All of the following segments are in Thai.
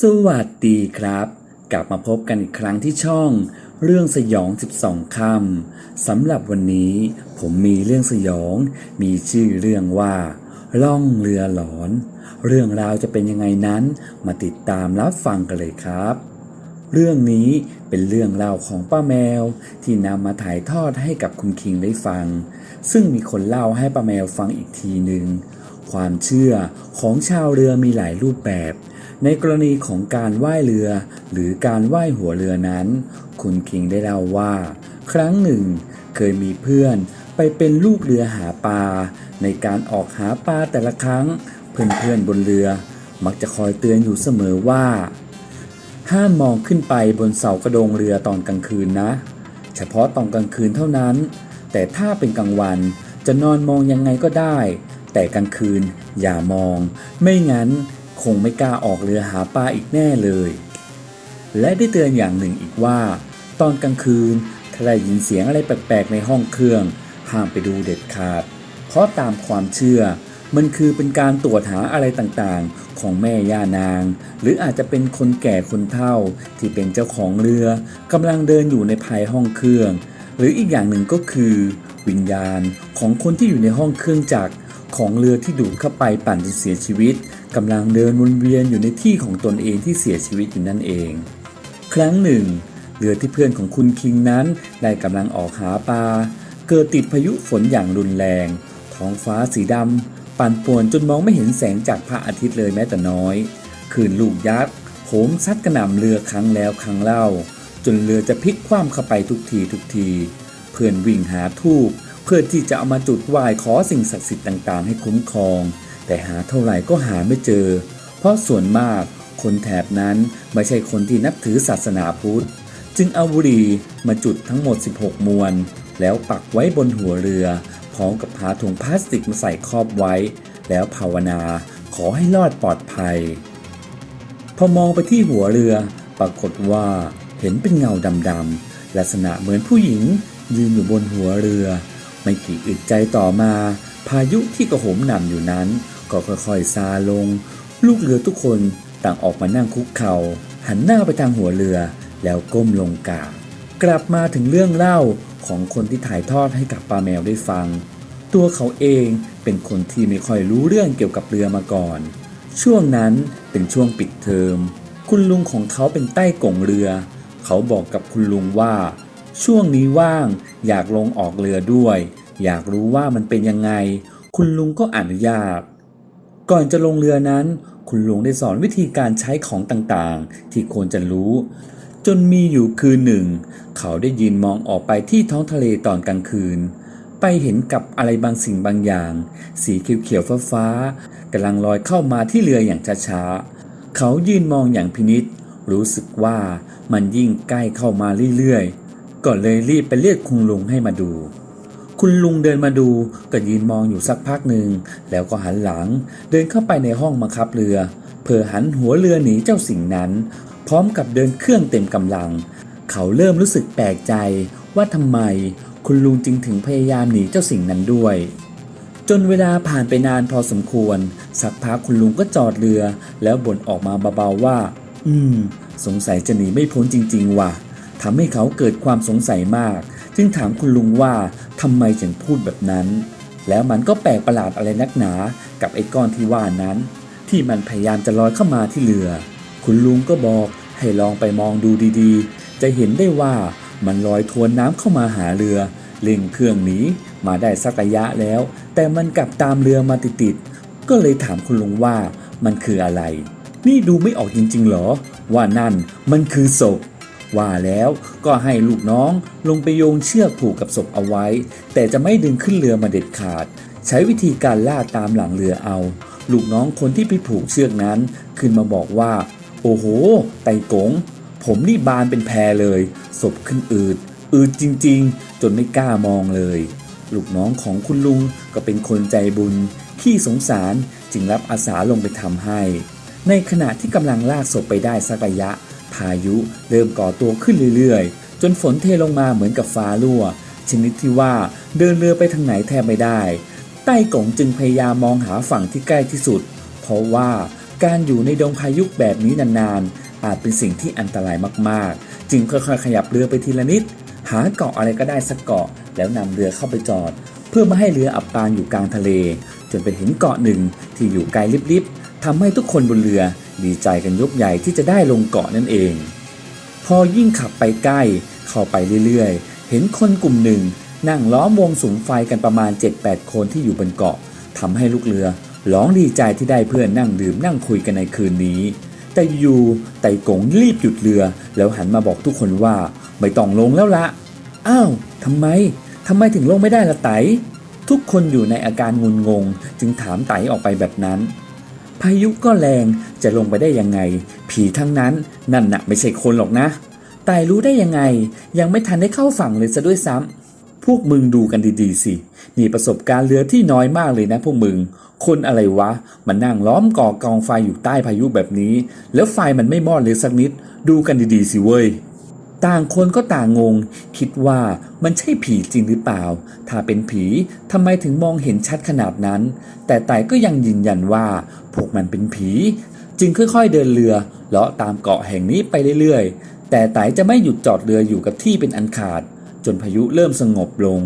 สวัสดีครับ กลับมาพบกันอีกครั้งที่ช่อง เรื่องสยอง 12 คำสำหรับวันนี้ผมมีเรื่องสยอง มีชื่อเรื่องว่า ล่องเรือหลอน เรื่องราวจะเป็นยังไงนั้นมาติดตามรับฟังกันเลยครับ เรื่องนี้เป็นเรื่องเล่าของป้าแมว ที่นำมาถ่ายทอดให้กับคุณคิงได้ฟัง ซึ่งมีคนเล่าให้ป้าแมวฟังอีกทีหนึ่งความเชื่อของชาวเรือมีหลายรูปแบบ ในกรณีของการว่ายเรือ หรือการว่ายหัวเรือนั้น คุณคิงได้เล่าว่า ครั้งหนึ่ง เคยมีเพื่อนไปเป็นลูกเรือหาปลา ในการออกหาปลาแต่ละครั้ง เพื่อนๆบนเรือ มักจะคอยเตือนอยู่เสมอว่า ห้ามมองขึ้นไปบนเสากระโดงเรือตอนกลางคืนนะ เฉพาะตอนกลางคืนเท่านั้น แต่ถ้าเป็นกลางวันจะนอนมองยังไงก็ได้ แต่กลางคืนอย่ามอง ไม่งั้น คงไม่กล้าออกเรือหาปลาอีกแน่เลย และได้เตือนอย่างหนึ่งอีกว่า ตอนกลางคืนถ้าได้ยินเสียงอะไรแปลกๆในห้องเครื่องห้ามไปดูเด็ดขาด เพราะตามความเชื่อ มันคือเป็นการตรวจหาอะไรต่างๆ ของแม่ย่านาง หรืออาจจะเป็นคนแก่คนเฒ่าที่เป็นเจ้าของเรือกำลังเดินอยู่ในภายห้องเครื่อง หรืออีกอย่างหนึ่งก็คือ วิญญาณของคนที่อยู่ในห้องเครื่องจักรของเรือที่ดูดเข้าไปปั่นจนเสียชีวิต กำลังเดินวนเวียนอยู่ในที่ของตนเองที่เสียชีวิตอยู่นั่นเอง ครั้งหนึ่ง เรือที่เพื่อนของคุณคิงนั้นได้กำลังออกหาปลา เกิดติดพายุฝนอย่างรุนแรง ท้องฟ้าสีดำปั่นป่วนจนมองไม่เห็นแสงจากพระอาทิตย์เลยแม้แต่น้อยคลื่นลูกยักษ์โหมซัดกระหน่ำเรือครั้งแล้วครั้งเล่า จนเรือจะพลิกคว่ำเข้าไปทุกทีทุกที เพื่อนวิ่งหาทูบเพื่อที่จะเอามาจุดไหว้ขอสิ่งศักดิ์สิทธิ์ต่างๆ ให้คุ้มครอง แต่หาเท่าไหร่ก็หาไม่เจอ เพราะส่วนมากคนแถบนั้นไม่ใช่คนที่นับถือศาสนาพุทธ จึงเอาบุหรี่มาจุดทั้งหมด 16 มวน แล้วปักไว้บนหัวเรือ พร้อมกับหาถุงพลาสติกมาใส่ครอบไว้ แล้วภาวนาขอให้รอดปลอดภัย พอมองไปที่หัวเรือ ปรากฏว่าเห็นเป็นเงาดำๆลักษณะเหมือนผู้หญิง ยืนอยู่บนหัวเรือ ไม่กี่อึดใจต่อมา พายุที่กระโหมหนำอยู่นั้น ก็ค่อยๆซาลง ลูกเรือทุกคนต่างออกมานั่งคุกเขา่าหันหน้าไปทางหัวเรือแล้วก้มลงกราบกลับมาถึงเรื่องเล่าของคนที่ถ่ายทอดให้กับป้าแมวได้ฟัง ตัวเขาเองเป็นคนที่ไม่ค่อยรู้เรื่องเกี่ยวกับเรือมาก่อน ช่วงนั้นเป็นช่วงปิดเทอม คุณลุงของเขาเป็นใต้ก่งเรือ เขาบอกกับคุณลุงว่า ช่วงนี้ว่างอยากลงออกเรือด้วย อยากรู้ว่ามันเป็นยังไง คุณลุงก็อนุญาต ก่อนจะลงเรือนั้น คุณลุงได้สอนวิธีการใช้ของต่างๆ ที่ควรจะรู้ จนมีอยู่คืนหนึ่ง เขาได้ยืนมองออกไปที่ท้องทะเลตอนกลางคืน ไปเห็นกับอะไรบางสิ่งบางอย่าง สีเขียวๆฟ้าๆกำลังลอยเข้ามาที่เรืออย่างช้าๆ เขายืนมองอย่างพินิษรู้สึกว่ามันยิ่งใกล้เข้ามาเรื่อยๆ ก็เลยรีบไปเรียกคุณลุงให้มาดู คุณลุงเดินมาดูก็ยืนมองอยู่สักพักหนึ่งแล้วก็หันหลัง เดินเข้าไปในห้องบังคับเรือเพื่อหันหัวเรือหนีเจ้าสิ่งนั้น พร้อมกับเดินเครื่องเต็มกำลัง เขาเริ่มรู้สึกแปลกใจว่าทำไมคุณลุงจึงถึงพยายามหนีเจ้าสิ่งนั้นด้วย จนเวลาผ่านไปนานพอสมควร สักพักคุณลุงก็จอดเรือ แล้วบ่นออกมาเบาๆว่า อืม สงสัยจะหนีไม่พ้นจริง ๆ ว่ะทำให้เขาเกิดความสงสัยมาก จึงถามคุณลุงว่าทำไมถึงพูดแบบนั้น แล้วมันก็แปลกประหลาดอะไรนักหนากับไอ้ก้อนที่ว่านั้น ที่มันพยายามจะลอยเข้ามาที่เรือ คุณลุงก็บอกให้ลองไปมองดูดีๆ จะเห็นได้ว่ามันลอยทวนน้ำเข้ามาหาเรือเร่งเครื่องหนีมาได้สักระยะแล้ว แต่มันกลับตามเรือมาติดๆก็เลยถามคุณลุงว่ามันคืออะไร นี่ดูไม่ออกจริงๆหรอ ว่านั่นมันคือศพ ว่าแล้วก็ให้ลูกน้องลงไปโยงเชือกผูกกับศพเอาไว้ แต่จะไม่ดึงขึ้นเรือมาเด็ดขาด ใช้วิธีการล่าตามหลังเรือเอา ลูกน้องคนที่ไปผูกเชือกนั้น ขึ้นมาบอกว่า โอ้โห ไตกง ผมนี่บานเป็นแพรเลยศพขึ้นอืดอืดจริง ๆ จนไม่กล้ามองเลย ลูกน้องของคุณลุงก็เป็นคนใจบุญ ขี้สงสารจึงรับอาสาลงไปทำให้ ในขณะที่กำลังลากศพไปได้สักระยะ พายุเริ่มก่อตัวขึ้นเรื่อยๆ จนฝนเทลงมาเหมือนกับฟ้ารั่ว ชนิดที่ว่าเดินเรือไปทางไหนแทบไม่ได้ ใต้กงจึงพยายามมองหาฝั่งที่ใกล้ที่สุด เพราะว่าการอยู่ในดงพายุแบบนี้นานๆ อาจเป็นสิ่งที่อันตรายมากๆ จึงค่อยๆ ขยับเรือไปทีละนิด หาเกาะอะไรก็ได้สักเกาะ แล้วนำเรือเข้าไปจอด เพื่อไม่ให้เรืออับปางอยู่กลางทะเล จนไปเห็นเกาะหนึ่งที่อยู่ไกลลิบๆทำให้ทุกคนบนเรือ ดีใจกันยกใหญ่ที่จะได้ลงเกาะนั่นเอง พอยิ่งขับไปใกล้ เข้าไปเรื่อยๆ เห็นคนกลุ่มหนึ่ง นั่งล้อมวงสุมไฟกันประมาณ 7-8 คนที่อยู่บนเกาะทำให้ลูกเรือร้องดีใจที่ได้เพื่อนนั่งดื่มนั่งคุยกันในคืนนี้ แต่อยู่ไต่กงรีบหยุดเรือ แล้วหันมาบอกทุกคนว่าไม่ต้องลงแล้วละอ้าวทำไมทำไมถึงลงไม่ได้ละไตทุกคนอยู่ในอาการงุนงง จึงถามไตออกไปแบบนั้น พายุก็แรงจะลงไปได้ยังไง ผีทั้งนั้นนั่นน่ะไม่ใช่คนหรอกนะไตรู้ได้ยังไง ยังไม่ทันได้เข้าฝั่งเลยซะด้วยซ้ำพวกมึงดูกันดีๆสินี่ประสบการณ์เรือที่น้อยมากเลยนะพวกมึง คนอะไรวะ มันนั่งล้อมก่อกองไฟอยู่ใต้พายุแบบนี้ แล้วไฟมันไม่มอดเลยสักนิด ดูกันดีๆสิเว้ย ต่างคนก็ต่างงง คิดว่ามันใช่ผีจริงหรือเปล่า ถ้าเป็นผีทำไมถึงมองเห็นชัดขนาดนั้น แต่ไต่ก็ยังยืนยันว่า พวกมันเป็นผี จึงค่อยๆเดินเรือเลาะตามเกาะแห่งนี้ไปเรื่อยๆ แต่ไต่จะไม่หยุดจอดเรืออยู่กับที่เป็นอันขาด จนพายุเริ่มสงบลง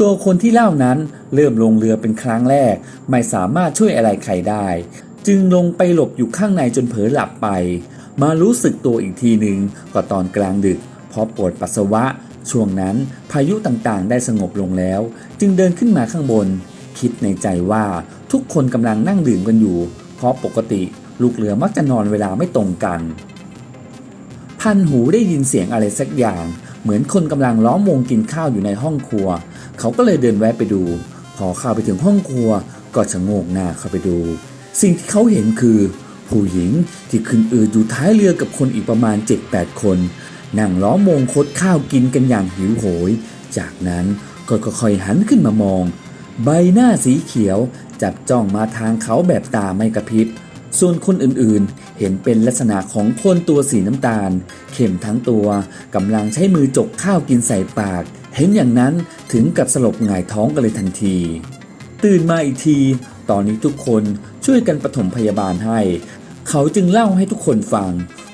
ตัวคนที่เล่านั้นเริ่มลงเรือเป็นครั้งแรก ไม่สามารถช่วยอะไรใครได้ จึงลงไปหลบอยู่ข้างในจนเผลอหลับไป มารู้สึกตัวอีกทีหนึ่งก็ตอนกลางดึกเพราะปวดปัสสาวะ ช่วงนั้นพายุต่างๆ ได้สงบลงแล้ว จึงเดินขึ้นมาข้างบน คิดในใจว่าทุกคนกำลังนั่งดื่มกันอยู่ เพราะปกติลูกเรือมักจะนอนเวลาไม่ตรงกัน พันหูได้ยินเสียงอะไรสักอย่าง เหมือนคนกำลังล้อมวงกินข้าวอยู่ในห้องครัว เขาก็เลยเดินแวะไปดู พอเข้าไปถึงห้องครัวก็ชะโงกหน้าเข้าไปดู สิ่งที่เขาเห็นคือ ผู้หญิงที่ขึ้นอืดอยู่ท้ายเรือกับคนอีกประมาณ 7-8 คน นั่งล้อมวงคดข้าวกินกันอย่างหิวโหย จากนั้นก็ค่อยๆหันขึ้นมามอง ใบหน้าสีเขียวจับจ้องมาทางเขาแบบตาไม่กระพริบ ส่วนคนอื่นๆ เห็นเป็นลักษณะของคนตัวสีน้ำตาล เข็มทั้งตัวกำลังใช้มือจกข้าวกินใส่ปาก เห็นอย่างนั้นถึงกับสลบหงายท้องกันเลยทันที ตื่นมาอีกที ตอนนี้ทุกคน ช่วยกันปฐมพยาบาลให้ เขาจึงเล่าให้ทุกคนฟัง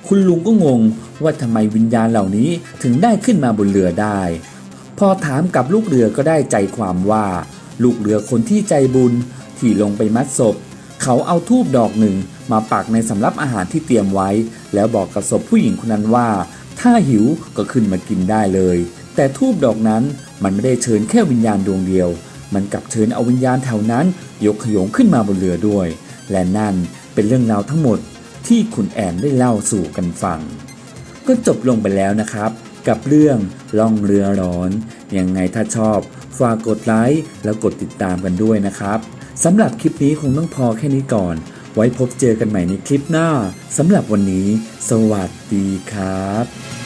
คุณลุงก็งงว่าทำไมวิญญาณเหล่านี้ถึงได้ขึ้นมาบนเรือได้ พอถามกับลูกเรือก็ได้ใจความว่า ลูกเรือคนที่ใจบุญที่ลงไปมัดศพ เขาเอาทูบดอกหนึ่งมาปักในสำรับอาหารที่เตรียมไว้ แล้วบอกกับศพผู้หญิงคนนั้นว่า ถ้าหิวก็ขึ้นมากินได้เลย แต่ทูบดอกนั้นมันไม่ได้เชิญแค่วิญญาณดวงเดียว มันกลับเชิญเอาวิญญาณแถวนั้น ยกขยงขึ้นมาบนเรือด้วย และนั่นเป็นเรื่องราวทั้งหมดที่คุณแอนได้เล่าสู่กันฟัง ก็จบลงไปแล้วนะครับ กับเรื่องล่องเรือร้อน ยังไงถ้าชอบฝากกดไลค์แล้วกดติดตามกันด้วยนะครับสำหรับคลิปนี้คงต้องพอแค่นี้ก่อน ไว้พบเจอกันใหม่ในคลิปหน้าสำหรับวันนี้ สวัสดีครับ